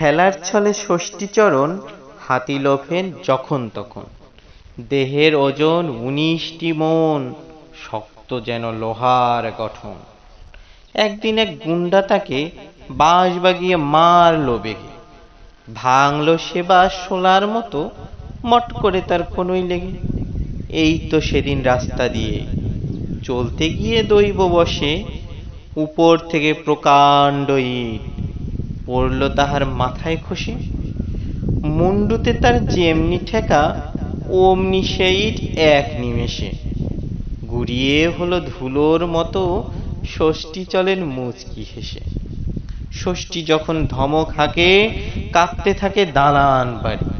খেলার ছলে ষষ্ঠীচরণ হাতি লোফেন যখন তখন। দেহের ওজন উনিশটি মন, শক্ত যেন লোহার গঠন। একদিন এক গুন্ডা তাকে বাঁশ বাগিয়ে মারলো বেগে। ভাঙলো সে শোলার মতো, মট করে তার কোনোই লেগে। এই তো সেদিন রাস্তা দিয়ে। চলতে গিয়ে দৈব বসে, উপর থেকে প্রকাণ্ড ইট পড়ল তাহার মাথায় খসে মুন্ডুতে তার যেমনি ঠেকা, অমনি সেই এক নিমেষে। গুড়িয়ে হলো ধুলোর মতো, ষষ্ঠী চলেন মুচকি হেসে। ষষ্ঠী যখন ধমক হাঁকে, কাঁপতে থাকে দালান বাড়ি।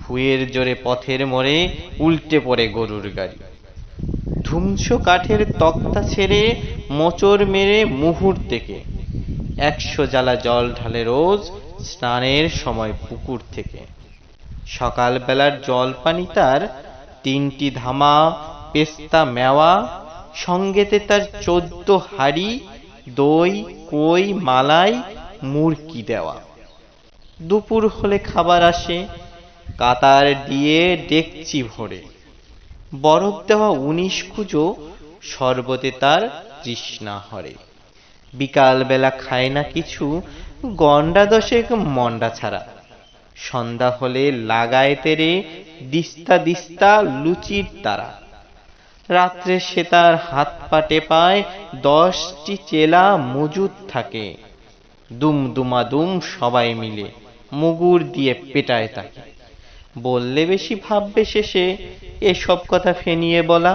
ফুয়ের জোরে পথের মোড়ে উল্টে পড়ে গরুর গাড়ি। ধুমসো কাঠের তক্তা ছেড়ে মোচড় মেরে মুহূর্তেকে একশো জ্বালা জল ঢালে রোজ স্নানের সময় পুকুর থেকে। সকালবেলার জল পানি তার তিনটি ধামা, পেস্তা মেওয়া, সঙ্গেতে তার চোদ্দ হাড়ি, দই, কই, মালাই, মুরকি দেওয়া। দুপুর হলে খাবার আসে, কাতার দিয়ে ডেকচি ভরে। বরফ দেওয়া উনিশ কুজো, শরবতে তার তৃষ্ণা হরে। বিকালবেলা খায় না কিছু গন্ডা দশেক মন্ডা ছাড়া। সন্ধ্যা হলে লাগায় তেরে দিস্তা দিস্তা লুচির তারা। রাত্রে সে তার হাত পাটে পায় দশটি চেলা মজুদ থাকে। দুম দুমা দুম সবাই মিলে মুগুর দিয়ে পেটায় তাকে। বললে বেশি ভাববে শেষে, এসব কথা ফেনিয়ে বলা।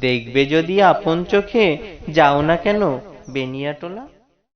দেখবে যদি আপন চোখে যাও না কেন বেনিয়াটোলা